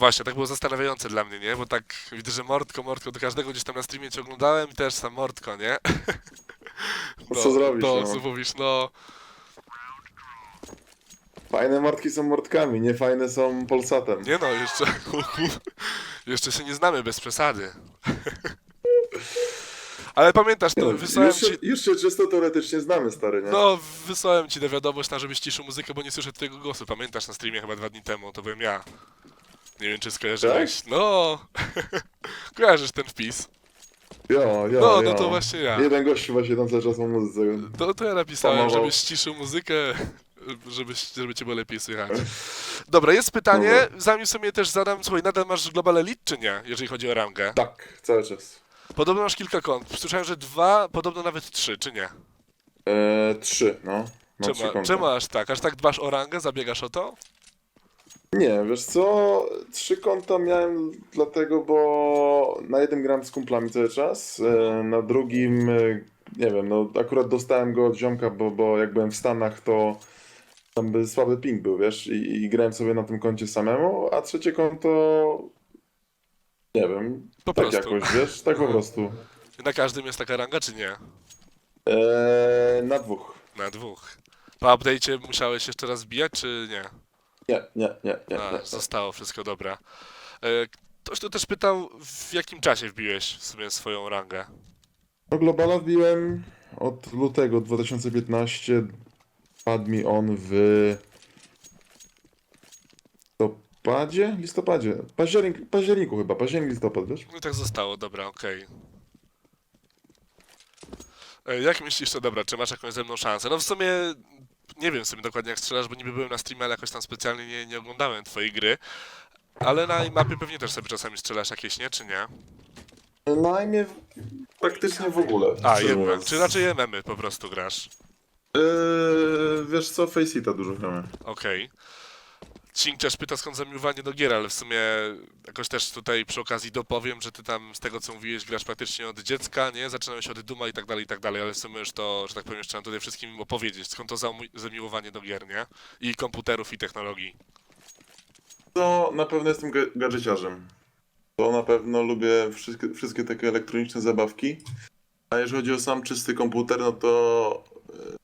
Właśnie, tak było zastanawiające dla mnie, nie? Bo tak widzę, że Mordko, Mordko, do każdego gdzieś tam na streamie cię oglądałem i też sam Mordko, nie? No co zrobić, No, no. co mówisz, no... Fajne mordki są mordkami, nie fajne są Polsatem. Nie no, jeszcze... jeszcze się nie znamy bez przesady. Ale pamiętasz Nie to, no, wysłałem już, ci... się, już się czysto teoretycznie znamy, stary, nie? No, wysłałem ci na wiadomość, na żebyś ciszył muzykę, bo nie słyszę twojego głosu. Pamiętasz na streamie chyba dwa dni temu, to byłem ja. Nie wiem, czy skojarzyłeś. No, kojarzysz ten wpis. Jo, jo, No, jo. no to właśnie ja. Jeden gościu właśnie tam cały czas o muzyce. To, to ja napisałem, żebyś ciszył muzykę, żebyś, żeby cię było lepiej słychać. Dobra, jest pytanie, zanim sobie też zadam, słuchaj, nadal masz Global Elite czy nie, jeżeli chodzi o rangę? Tak, cały czas. Podobno masz kilka kont. Słyszałem, że dwa, podobno nawet trzy, czy nie? Eee, trzy, no. Mam trzy Czemu, konta. czemu aż tak? Aż tak dbasz o rangę, zabiegasz o to? Nie, wiesz co, trzy konta miałem dlatego, bo na jednym gram z kumplami cały czas, e, na drugim, e, nie wiem, no akurat dostałem go od ziomka, bo, bo jak byłem w Stanach, to tam by słaby ping był, wiesz, i, i grałem sobie na tym koncie samemu, a trzecie konto, nie wiem, Po tak prostu. jakoś, wiesz, tak po prostu. Na każdym jest taka ranga, czy nie? E, na dwóch. Na dwóch. Po update'cie musiałeś jeszcze raz wbijać, czy nie? Nie, nie, nie, nie. A, nie. zostało wszystko dobra. E, Ktoś tu też pytał, w jakim czasie wbiłeś w sumie swoją rangę? No Globala wbiłem od lutego 2015. Padł mi on w listopadzie? Listopadzie. Październik, październiku chyba, październik, listopad, wiesz? No i tak zostało, dobra, okej. E, Jak myślisz, to dobra, czy masz jakąś ze mną szansę? No w sumie nie wiem w sumie dokładnie jak strzelasz, bo niby byłem na streamie, ale jakoś tam specjalnie nie, nie oglądałem twojej gry. Ale na mapie pewnie też sobie czasami strzelasz jakieś, nie? Czy nie? Na imię praktycznie w ogóle. A, szczerze jednak. mówiąc. Czy raczej MM po prostu grasz? Yy, wiesz co, Faceita dużo gramy. Okej. Cink też pyta skąd zamiłowanie do gier, ale w sumie jakoś też tutaj przy okazji dopowiem, że ty tam z tego co mówiłeś grasz praktycznie od dziecka, nie? Zaczynałeś od Duma i tak dalej, i tak dalej, ale w sumie już to, że tak powiem, trzeba tutaj wszystkim opowiedzieć, skąd to zamiłowanie do gier, nie? I komputerów i technologii. To na pewno jestem ga- gadżeciarzem. To na pewno lubię wszystkie, wszystkie takie elektroniczne zabawki. A jeżeli chodzi o sam czysty komputer, no to e,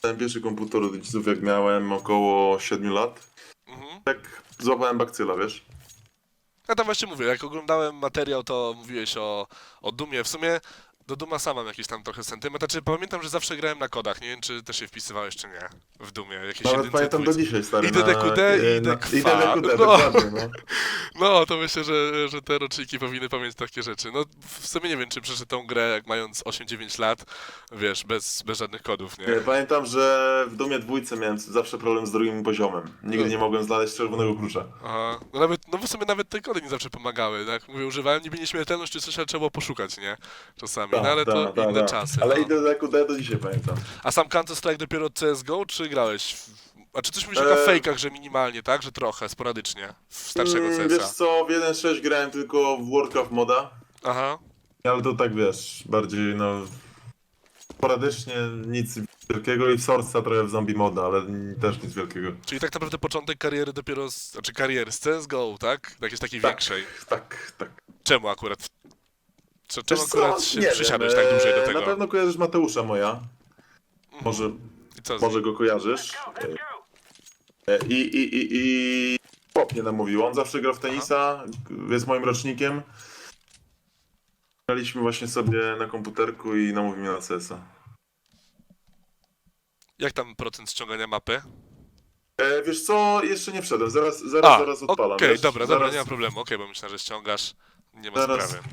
ten pierwszy komputer od rodziców jak miałem około 7 lat. Mhm. Tak złapałem bakcyla, wiesz? Ja tam właśnie mówię, jak oglądałem materiał, to mówiłeś o, o Dumie. W sumie do Duma sam mam jakiś tam trochę sentyment. Znaczy pamiętam, że zawsze grałem na kodach, nie wiem czy też się wpisywałeś czy nie w Dumie. Jakieś Nawet jedynce, pamiętam do dwójce. dzisiaj, stary. I DDQD, na- i e, na- DKFA. I DDQD, No. dokładnie, no. No, to myślę, że, że te roczniki powinny pamiętać takie rzeczy. No, w sumie nie wiem, czy przeszedł tą grę, jak mając 8-9 lat, wiesz, bez, bez żadnych kodów, nie? Nie, Pamiętam, że w Dumie dwójce miałem zawsze problem z drugim poziomem. Nigdy nie mogłem znaleźć czerwonego klucza. Aha. No, nawet, no w sumie nawet te kody nie zawsze pomagały, tak? Mówię, używałem niby nieśmiertelność czy coś, ale trzeba było poszukać, nie? Czasami, no ale to Ta, ta, inne ta. czasy. Ale no. i DDQD do dzisiaj pamiętam. A sam Counter Strike dopiero CSGO, czy grałeś? W... A czy coś mówisz o Eee. fejkach, że minimalnie, tak? Że trochę, sporadycznie, w starszego Mm, wiesz CS-a? co, w 1.6 grałem tylko w Warcraft moda. Aha. Ale to tak wiesz, bardziej no. Sporadycznie nic wielkiego i w Source'a trochę w zombie moda, ale też nic wielkiego. Czyli tak naprawdę początek kariery dopiero, z... znaczy kariery z CSGO, tak? Jakiejś takiej Tak. większej. Tak, tak. Czemu akurat? Cze- Czemu Wiesz co, akurat się nie przysiadłeś tak dłużej do e, tego? Na pewno kojarzysz Mateusza moja. Mhm. Może, I co z może go kojarzysz. E, I, i, i, i Pop mnie namówił. On zawsze grał w tenisa, jest moim rocznikiem. Graliśmy właśnie sobie na komputerku i namówił mnie na CS-a. Jak tam procent ściągania mapy? E, wiesz co, jeszcze nie wszedłem, zaraz, zaraz, A, zaraz okej, odpalam. wiesz? dobra, dobra, zaraz nie ma problemu. Okej, bo myślę, że ściągasz. Nie ma Zaraz. sprawy.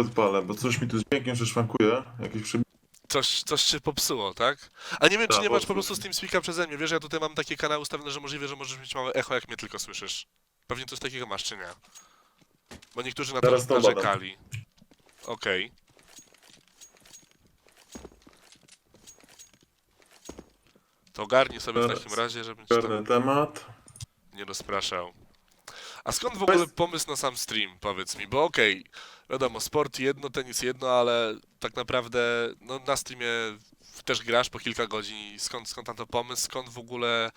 Odpalę, bo coś mi tu z dźwiękiem że szwankuje. Jakieś przy... Coś, coś się popsuło, tak? A nie wiem, czy Tak, nie masz po prostu. TeamSpeaka przeze mnie. Wiesz, ja tutaj mam takie kanały ustawione, że możliwe, że możesz mieć małe echo, jak mnie tylko słyszysz. Pewnie coś takiego masz, czy nie? Bo niektórzy na to badam. narzekali. Okej. To ogarnij sobie w takim razie, żebym cię tam Czarny temat. nie rozpraszał. A skąd w ogóle pomysł na sam stream, powiedz mi? Bo okej, wiadomo, sport jedno, tenis jedno, ale tak naprawdę no, na streamie też grasz po kilka godzin i skąd, skąd tam to pomysł, skąd w ogóle,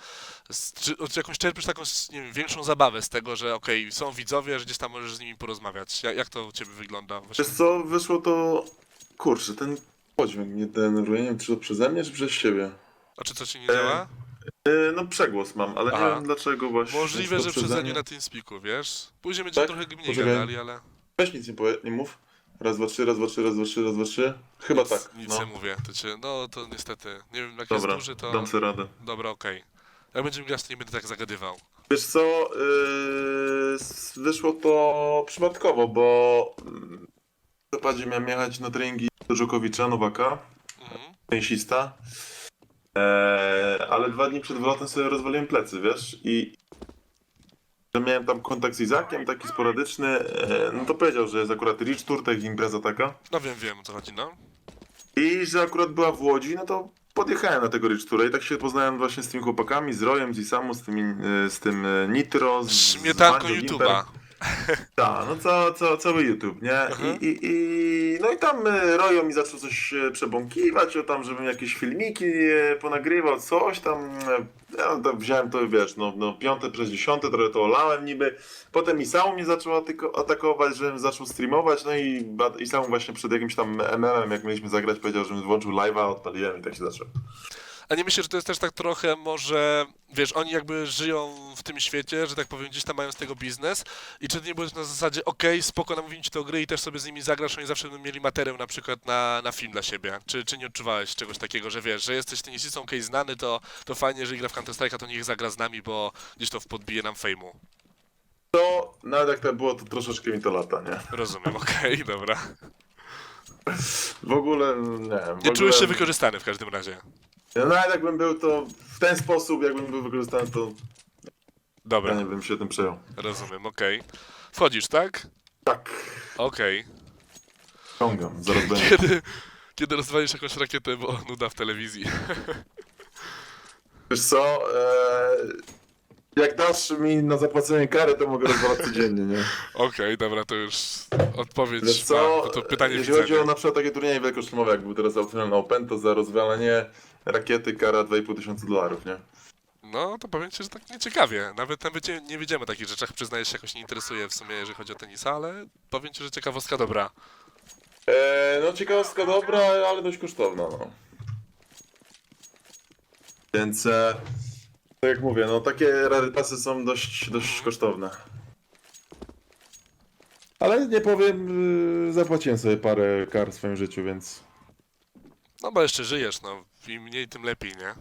z, czy, czy jakąś czerpiesz taką nie wiem, większą zabawę z tego, że okej, są widzowie, że gdzieś tam możesz z nimi porozmawiać. Jak, jak to u Ciebie wygląda? Właśnie? Wiesz co, wyszło to... Kurczę, ten podźwięk mnie denerwuje, nie wiem, czy to przeze mnie, czy przez siebie. A czy coś Ci nie działa? Yy, no przegłos mam, ale Aha. nie wiem dlaczego właśnie. Możliwe, że to przeze mnie mnie. na TeamSpeaku, wiesz? Później będziemy Tak? trochę mniej Poczekaj. gadali, ale Weź nic nie, powie, nie mów. Raz, dwa, trzy, raz, dwa, trzy, raz, dwa, trzy, raz, dwa, trzy. Chyba nic, tak. nic no. nie mówię. To cię, no to niestety, nie wiem jak Dobra, jest duży, to... dam sobie radę. Dobra, okej. Jak będziemy grać, to nie będę tak zagadywał. Wiesz co, yy, s- wyszło to przypadkowo, bo yy, w zapadzie miałem jechać na treningi do Dżokowicza, Nowaka, Mhm. tenisista, eee, ale dwa dni przed wylotem sobie rozwaliłem plecy, wiesz, i że miałem tam kontakt z Izakiem, taki sporadyczny, eee, no to powiedział, że jest akurat Rich Tour, tak impreza taka, No wiem, wiem o co chodzi, no. i że akurat była w Łodzi, no to podjechałem na tego Rich Toura i tak się poznałem właśnie z tymi chłopakami, z Rojem, z Isamu, z, tymi, e, z tym e, Nitro, z Śmietanką z Banjo Gimper. Tak, no ca, ca, cały YouTube, nie? I, i, i, no i tam e, Rojo mi zaczął coś e, przebąkiwać o tam, żebym jakieś filmiki e, ponagrywał, coś tam. e, Ja tam wziąłem to, wiesz, no, no piąte przez dziesiąte, trochę to olałem niby. Potem Isamu mnie zaczął atyko- atakować, żebym zaczął streamować, no i ba- właśnie przed jakimś tam MM-em, jak mieliśmy zagrać, powiedział, żebym włączył live'a, odpaliłem i tak się zaczął. A nie myślę, że to jest też tak trochę może, wiesz, oni jakby żyją w tym świecie, że tak powiem, gdzieś tam mają z tego biznes i czy to nie było na zasadzie, okej, spoko, namówimy ci to gry i też sobie z nimi zagrasz, oni zawsze będą mieli materiał na przykład na, na film dla siebie. Czy, czy nie odczuwałeś czegoś takiego, że wiesz, że jesteś tenisistą, okej, znany, to, to fajnie, jeżeli gra w Counter Strike'a, to niech zagra z nami, bo gdzieś to podbije nam fejmu. To nawet jak tak było, to troszeczkę mi to lata, nie? Rozumiem, okej, dobra. W ogóle, nie w Nie czujesz się ogóle- wykorzystany w każdym razie. Ja Nawet jakbym był to w ten sposób, jakbym był wykorzystany, to ja Dobra, nie bym się tym przejął. rozumiem, okej. Wchodzisz, tak? Tak, Okej. ciągam, zaraz będzie. Kiedy, kiedy rozwalisz jakąś rakietę, bo nuda w telewizji. Wiesz co, e, jak dasz mi na zapłacenie kary, to mogę rozwalać codziennie, nie? Okej, dobra, to już odpowiedź Wiesz co, to, to pytanie jeśli chodzi widzenia. o na przykład takie turnieje wielkoszlemowe, jak był teraz Australian Open, to za rozwalenie rakiety kara 2,5 tysiąca dolarów, nie? No, to powiem ci, że tak nieciekawie. Nawet, nawet nie, nie wiedziemy o takich rzeczach, przyznaję się, jakoś nie interesuje w sumie, jeżeli chodzi o tenisa, ale powiem ci, że ciekawostka dobra. E, no ciekawostka dobra, ale dość kosztowna, no. Więc, e, tak jak mówię, no takie rarytasy są dość, dość kosztowne. Ale nie powiem, y, zapłaciłem sobie parę kar w swoim życiu, więc... No bo jeszcze żyjesz, no. Im mniej, tym lepiej, nie?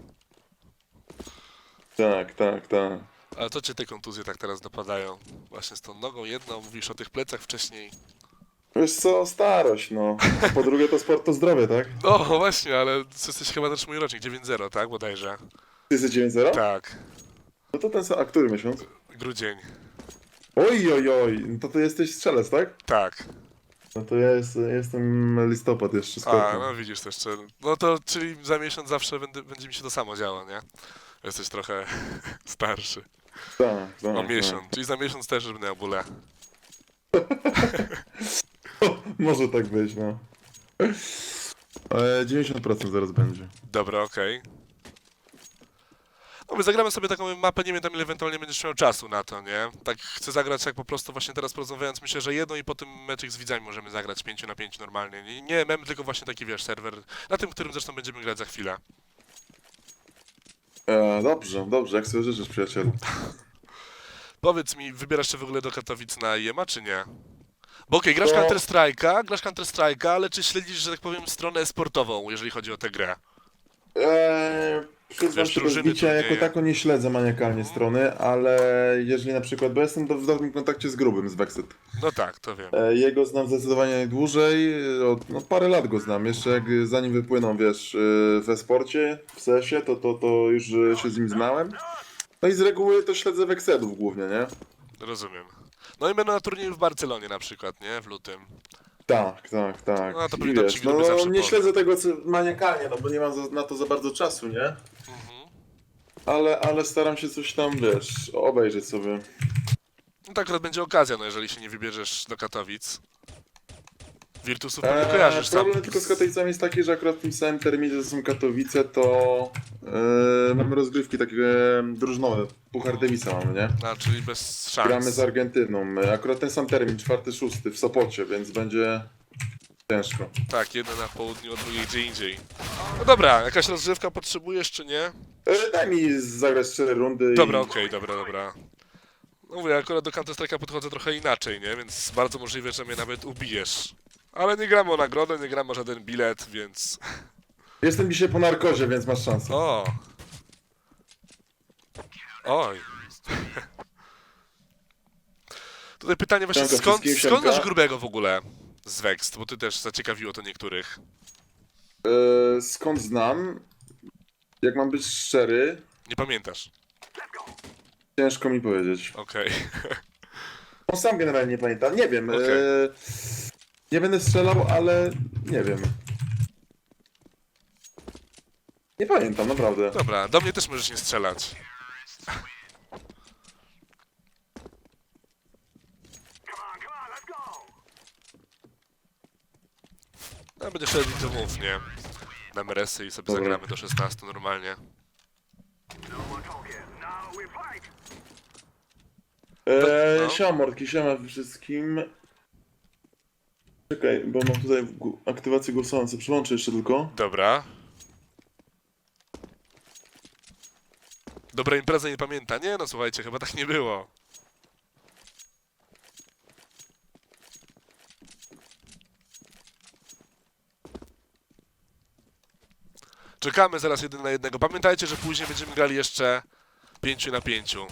Tak, tak, tak. Ale to cię te kontuzje tak teraz dopadają. Właśnie z tą nogą jedną, mówisz o tych plecach wcześniej. Wiesz co, starość, no. A po drugie to sport to zdrowie, tak? No właśnie, ale ty jesteś chyba też mój rocznik, 9-0, tak? Bodajże. Ty jesteś 9-0? Tak. No to ten sam, a który miesiąc? Grudzień. Oj, oj, oj, no to ty jesteś strzelec, tak? Tak. No to ja jest, jestem listopad jeszcze A, no widzisz to jeszcze. No to, czyli za miesiąc zawsze będę, będzie mi się to samo działo, nie? Jesteś trochę starszy. Tak, tak. O tak. miesiąc. Czyli za miesiąc też będę miał bóle. Może tak być, no. E, 90% zaraz będzie. Dobra, okej. No my zagramy sobie taką mapę, nie wiem tam ile ewentualnie będziesz miał czasu na to, nie? Tak chcę zagrać jak po prostu właśnie teraz porozmawiając, myślę, że jedno i po tym meczek z widzami możemy zagrać 5 na 5 normalnie. Nie, nie mem, tylko właśnie taki wiesz, serwer, na tym, którym zresztą będziemy grać za chwilę. E, dobrze, dobrze, jak sobie życzysz, przyjacielu. Powiedz mi, wybierasz się w ogóle do Katowic na IEMA, czy nie? Bo okej, grasz To- Counter Strike'a, grasz Counter Strike'a, ale czy śledzisz, że tak powiem, stronę sportową, jeżeli chodzi o tę grę? E, przyznam Wiesz, się drużyny, bicia, jako tako nie śledzę maniakalnie strony, ale jeżeli na przykład, bo jestem do- w dobrym kontakcie z Grubym, z Vexit. No tak, to wiem. E, Jego znam zdecydowanie najdłużej, e, od, no parę lat go znam, jeszcze jak e, zanim wypłynął, wiesz, e, we sporcie, w sesie, to, to, to już e, się z nim znałem. No i z reguły to śledzę Vexedów głównie, nie? Rozumiem. No i będę na turnieju w Barcelonie na przykład, nie? W lutym. Tak, tak, tak. No, to I pewnie tam wiesz, Gruby no zawsze nie powie. śledzę tego co maniakalnie, no bo nie mam za, na to za bardzo czasu, nie? Ale, ale staram się coś tam, wiesz, obejrzeć sobie. No to akurat będzie okazja, no jeżeli się nie wybierzesz do Katowic. Virtusów pewnie kojarzysz sam. Eee, problem tylko z Katowicami jest taki, że akurat w tym samym terminie, że są Katowice, to e, mamy rozgrywki takie drużynowe. Puchar Davisa mamy, nie? A, czyli bez szans. Gramy z Argentyną. Akurat ten sam termin, 4-6 w Sopocie, więc będzie ciężko. Tak, jeden na południu, a drugi gdzie indziej. No dobra, jakaś rozgrzewka potrzebujesz, czy nie? E, Daj mi zagrać 4 rundy Dobra, i... okej, dobra, dobra. No mówię, akurat do Counter Strike'a podchodzę trochę inaczej, nie? Więc bardzo możliwe, że mnie nawet ubijesz. Ale nie gramy o nagrodę, nie gramy o żaden bilet, więc... Jestem dzisiaj po narkozie, więc masz szansę. O! Oj. Tutaj pytanie właśnie, skąd, wszystkim, skąd siemka. masz grubego w ogóle z Vext? Bo ty też zaciekawiło to niektórych. E, skąd znam? Jak mam być szczery, Nie pamiętasz. ciężko mi powiedzieć. Okej. On sam generalnie nie pamięta. Nie wiem. Okej. E, nie będę strzelał, ale nie wiem. Nie pamiętam, naprawdę. Dobra, do mnie też możesz nie strzelać. No, będę szedł do mów, nie? Damy resy i sobie Dobra. zagramy do 16 normalnie. E, No. Siema Mordki, siema wszystkim. Czekaj, bo mam tutaj gu- aktywację głosową, co przyłączę jeszcze tylko. Dobra. Dobra impreza nie pamięta. Nie no, słuchajcie, chyba tak nie było. Czekamy zaraz jeden na jednego. Pamiętajcie, że później będziemy grali jeszcze pięciu na pięciu.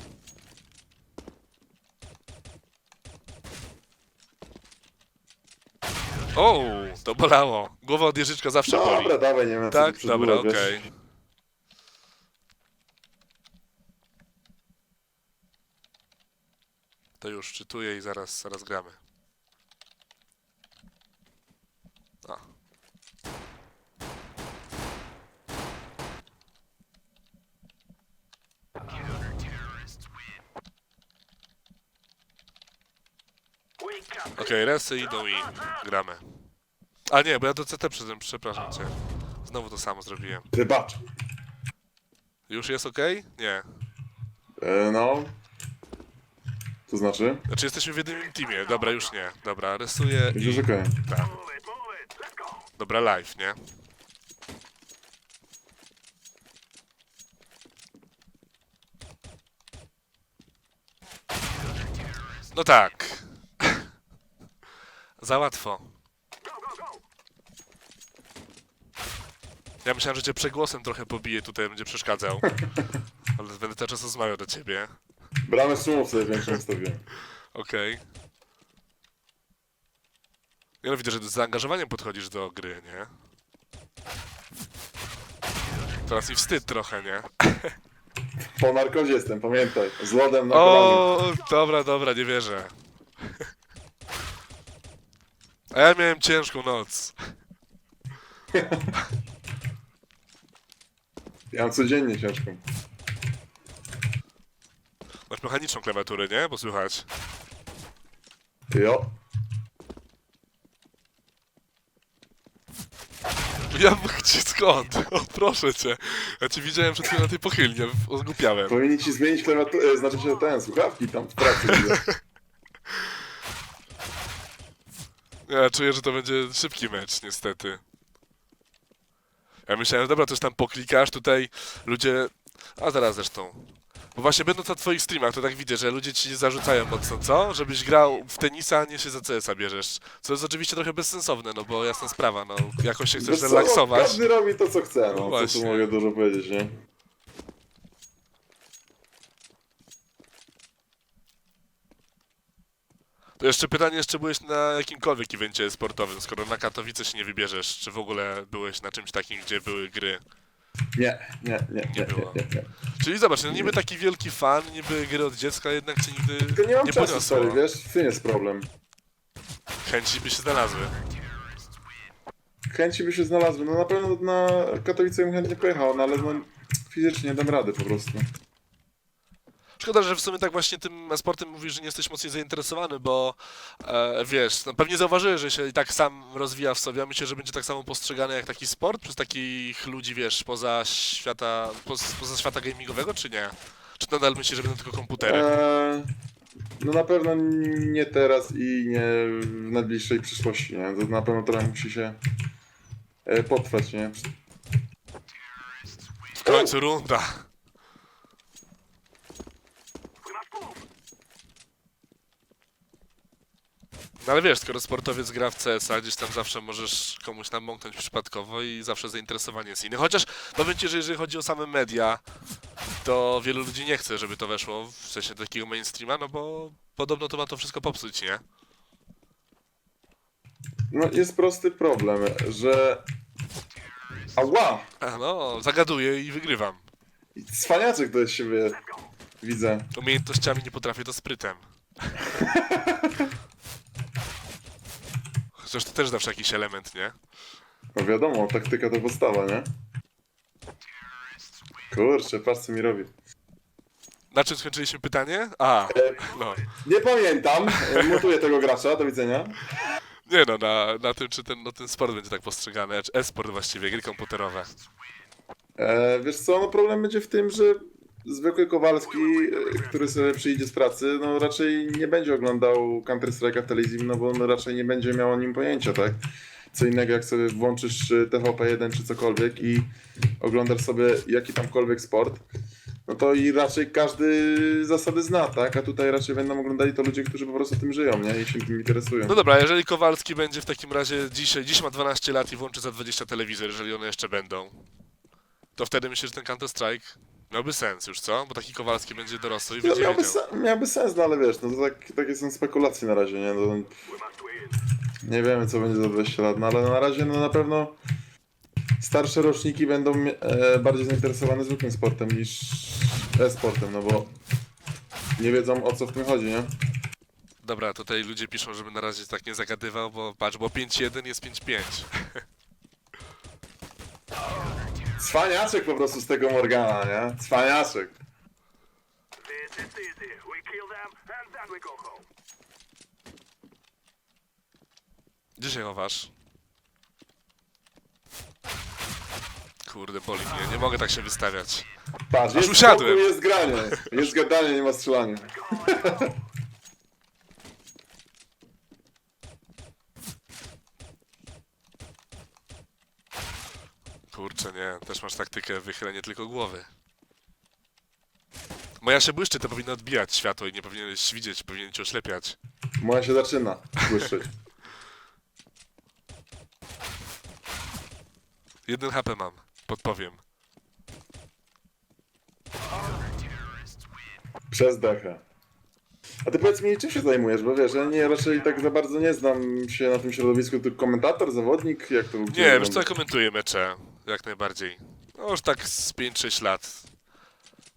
O, to bolało. Głowa od jeżyczka zawsze boli. Dobra, dawaj, nie wiem co Tak, dobra, okej. To już czytuję i zaraz, zaraz gramy. Okej, resy idą i gramy. A nie, bo ja do CT przyszedłem, przepraszam cię. Znowu to samo zrobiłem. Wybacz. Już jest ok? Nie. E, no. To znaczy? Znaczy jesteśmy w jednym teamie. Dobra, już nie. Dobra, rysuję Już i... okej. Tak. Dobra, live, nie? No tak. Za łatwo. Ja myślałem, że cię przegłosem trochę pobiję tutaj, będzie przeszkadzał. Ale będę cały czas rozmawiał do ciebie. Bramę sumów sobie większą ustawiłem. Okej. Ja no widzę, że z zaangażowaniem podchodzisz do gry, nie? Teraz mi wstyd trochę, nie? Po narkozie jestem, pamiętaj. Z lodem na kolanie. O, dobra, dobra, nie wierzę. A ja miałem ciężką noc. Ja mam codziennie ciężką. Masz mechaniczną klawiaturę, nie? Bo słychać. Jo. Ja gdzie skąd? O, proszę cię. Ja cię widziałem przed chwilą na tej pochylni, ja ogłupiałem. Powinni ci zmienić klawiaturę, znaczy się ten, słuchawki tam w pracy. widzę. Ja czuję, że to będzie szybki mecz, niestety. Ja myślałem, dobra, coś tam poklikasz, tutaj ludzie... A zaraz zresztą. Bo właśnie będąc na twoich streamach, to tak widzę, że ludzie ci zarzucają mocno, co? Żebyś grał w tenisa, a nie się za CS-a bierzesz. Co jest oczywiście trochę bezsensowne, no bo jasna sprawa, no jakoś się chcesz Wiesz co, relaksować. Każdy robi to, co chce, No no. co właśnie. tu mogę dużo powiedzieć, nie? To jeszcze pytanie, czy byłeś na jakimkolwiek evencie sportowym, skoro na Katowice się nie wybierzesz, czy w ogóle byłeś na czymś takim, gdzie były gry? Nie, nie, nie, nie, nie, było. nie, nie. Czyli zobacz, no niby taki wielki fan, niby gry od dziecka, jednak cię nigdy Tylko nie mam nie czasu, poniosło. stary, wiesz? W tym jest problem. Chęci by się znalazły. Chęci by się znalazły. No na pewno na Katowice bym chętnie pojechał, no ale no fizycznie nie dam rady po prostu. Szkoda, że w sumie tak właśnie tym sportem mówisz, że nie jesteś mocniej zainteresowany, bo e, wiesz, no pewnie zauważyłeś, że się i tak sam rozwija w sobie, a myślę, że będzie tak samo postrzegany jak taki sport przez takich ludzi, wiesz, poza świata, poza, poza świata gamingowego, czy nie? Czy nadal myślisz, że będą tylko komputery? Eee, no na pewno nie teraz i nie w najbliższej przyszłości, nie? To na pewno trochę musi się e, potrwać, nie? W końcu runda. No ale wiesz, skoro sportowiec gra w CS-a, gdzieś tam zawsze możesz komuś namąknąć przypadkowo i zawsze zainteresowanie jest inne. Chociaż powiem Ci, że jeżeli chodzi o same media, to wielu ludzi nie chce, żeby to weszło w sensie takiego mainstreama, no bo podobno to ma to wszystko popsuć, nie? No jest prosty problem, że... Ała! A no, zagaduję i wygrywam. Cwaniaczek to jest siebie widzę. Umiejętnościami nie potrafię, to sprytem. Chociaż to też zawsze jakiś element, nie? No wiadomo, taktyka to podstawa, nie? Kurczę, patrz co mi robi. Na czym skończyliśmy pytanie? A, no. nie pamiętam, e, mutuję tego gracza, do widzenia. Nie no, na, na tym, czy ten, no, ten sport będzie tak postrzegany, czy e-sport właściwie, gry komputerowe. E, wiesz co, no problem będzie w tym, że zwykły Kowalski, e, który sobie przyjdzie z pracy, no raczej nie będzie oglądał Counter-Strike'a w telewizji, no bo on raczej nie będzie miał o nim pojęcia, tak? Co innego jak sobie włączysz czy TVP1 czy cokolwiek i oglądasz sobie jaki tamkolwiek sport, no to i raczej każdy zasady zna, tak? A tutaj raczej będą oglądali to ludzie, którzy po prostu tym żyją, nie? I się tym interesują. No dobra, jeżeli Kowalski będzie w takim razie dzisiaj, dziś ma 12 lat i włączy za 20 telewizor, jeżeli one jeszcze będą, to wtedy myślę, że ten Counter-Strike miałby sens już, co? Bo taki Kowalski będzie dorosły i No, będzie miałby, wiedział. se- miałby sens, no ale wiesz, no to tak, takie są spekulacje na razie, nie? No, nie wiemy, co będzie za 20 lat, no ale na razie no na pewno starsze roczniki będą e, bardziej zainteresowane zwykłym sportem niż e-sportem, no bo nie wiedzą o co w tym chodzi, nie? Dobra, tutaj ludzie piszą, żeby na razie tak nie zagadywał, bo patrz, bo 5-1 jest 5-5. Cwaniaczek po prostu z tego Morgana, nie? Cwaniaczek. This is easy. We kill them and then we go home. Gdzie się chowasz? Kurde, boli mnie, nie mogę tak się wystawiać. Patrz, jest usiadłem. spokój, jest granie. Jest gadanie, nie ma strzelania. też masz taktykę wychylenie tylko głowy. Moja się błyszczy, to powinno odbijać światło i nie powinieneś widzieć, powinien cię oślepiać. Moja się zaczyna błyszczeć. Jeden HP mam, podpowiem. Przez dechę. A ty powiedz mi, czym się zajmujesz? Bo wiesz, ja nie, raczej tak za bardzo nie znam się na tym środowisku. Ty komentator, zawodnik? Jak to Nie, wiesz co, ja komentuję mecze, jak najbardziej. No już tak z 5-6 lat.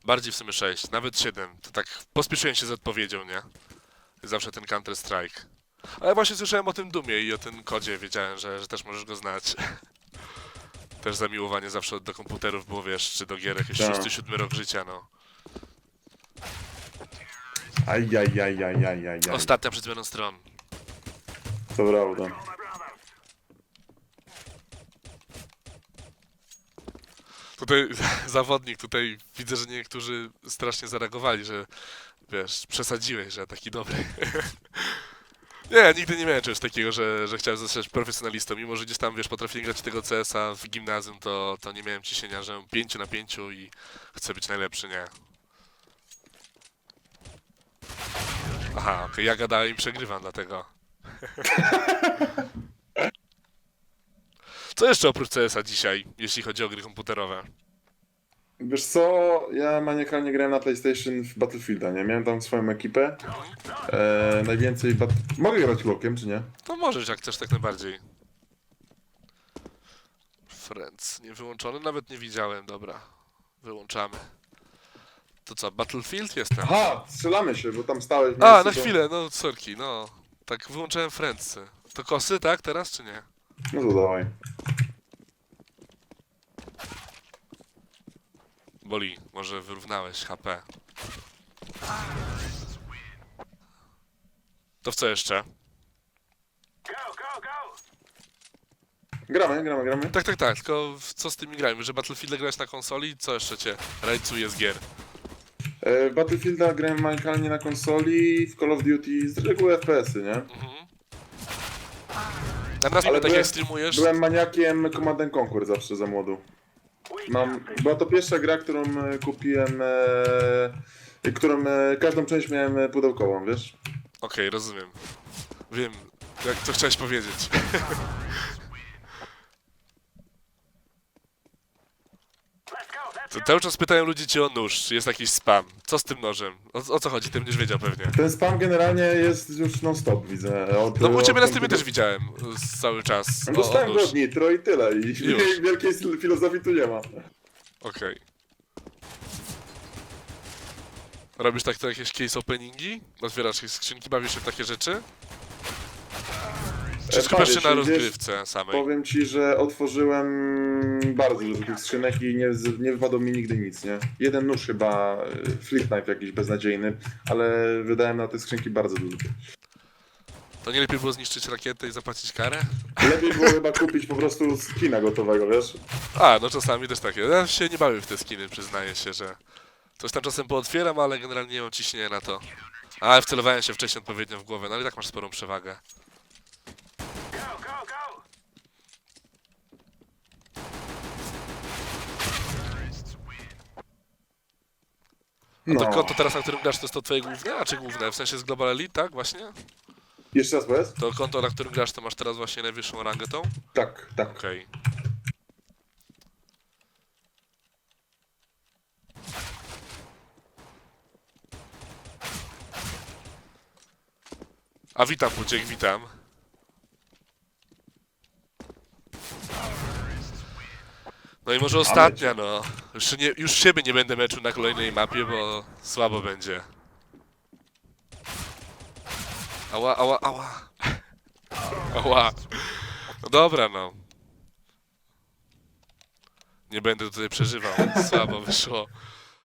Bardziej w sumie 6, nawet 7. To tak pospieszyłem się z odpowiedzią, nie? Zawsze ten Counter-Strike. Ale właśnie słyszałem o tym Dumie i o tym kodzie, wiedziałem, że, że też możesz go znać. Też zamiłowanie zawsze do komputerów było, wiesz, czy do gier, jakiś Tak. 6-7 rok życia, no. Aj, aj, aj, aj, aj, aj, aj. Ostatnia przed zmianą stron. To prawda. My brothers. Tutaj zawodnik, tutaj widzę, że niektórzy strasznie zareagowali, że wiesz, przesadziłeś, że taki dobry. nie, nigdy nie miałem czegoś takiego, że, że chciałem zostać profesjonalistą. Mimo, że gdzieś tam, wiesz, potrafiłem grać tego CS-a w gimnazjum, to, to nie miałem ciśnienia, że mam 5 na 5 i chcę być najlepszy, nie. Aha, okej, ja gadałem i przegrywam, dlatego. Co jeszcze oprócz CS-a dzisiaj, jeśli chodzi o gry komputerowe? Wiesz co, ja maniakalnie grałem na PlayStation w Battlefielda, nie? Miałem tam swoją ekipę. E, najwięcej... Bat... Mogę grać Glockiem, czy nie? To możesz, jak chcesz, tak najbardziej. Friends, nie wyłączony? Nawet nie widziałem, dobra. Wyłączamy. To co, Battlefield jestem? Aha, strzelamy się, bo tam stałeś. w A, miejscu, na to- chwilę, no sorki, no. Tak, wyłączyłem Friendsy. To kosy, tak, teraz, czy nie? No to dawaj. Boli, może wyrównałeś HP. To w co jeszcze? Go, go, go! Gramy, gramy, gramy. Tak, tak, tak, tylko w co z tymi grami? Że Battlefield grałeś na konsoli i co jeszcze cię rajcuje z gier? E, Battlefielda grałem maniakalnie na konsoli, w Call of Duty z reguły FPS-y, nie? A na Ale tak byłem- jak streamujesz? Byłem maniakiem Command and Conquer zawsze za młodu. Mam, była to pierwsza gra, którą e, kupiłem, e, którą e, każdą część miałem e, pudełkową, wiesz? Okej, rozumiem. Wiem, jak co chciałeś powiedzieć. Let's go, let's To cały czas pytają ludzi cię o nóż, czy jest jakiś spam. Co z tym nożem? O, o co chodzi? Ty będziesz wiedział pewnie. Ten spam generalnie jest już non-stop, widzę. Od, No u ciebie na streamie też widziałem cały czas. O, o Dostałem go od Nitro i tyle. I Już. wielkiej filozofii tu nie ma. Okej. Robisz tak to jakieś case openingi? Otwierasz jakieś skrzynki, bawisz się w takie rzeczy? Czy E, bawię na wiesz, rozgrywce samej? Powiem ci, że otworzyłem bardzo dużo tych skrzynek i nie, nie wypadło mi nigdy nic, nie? Jeden nóż chyba, e, flip knife jakiś beznadziejny, ale wydałem na te skrzynki bardzo dużo. To nie lepiej było zniszczyć rakietę i zapłacić karę? Lepiej było chyba kupić po prostu skina gotowego, wiesz? A, no czasami też takie. Ja się nie bawię w te skiny, przyznaję się, że coś tam czasem pootwieram, ale generalnie nie mam ciśnienia na to. A, wcelowałem się wcześniej odpowiednio w głowę, no ale i tak masz sporą przewagę. Go, go, go! A to No. konto teraz, na którym grasz, to jest to twoje główne? A czy główne? W sensie z Global Elite, tak? Właśnie? Jeszcze raz powiedz? To konto, na którym grasz, to masz teraz właśnie najwyższą rangę tą? Tak, tak. Okej. A witam, Puciek, witam. No i może ostatnia, no. Już, nie, już siebie nie będę meczu na kolejnej mapie, bo słabo będzie. Ała, ała, ała. Ała. No dobra, no. Nie będę tutaj przeżywał. Słabo wyszło.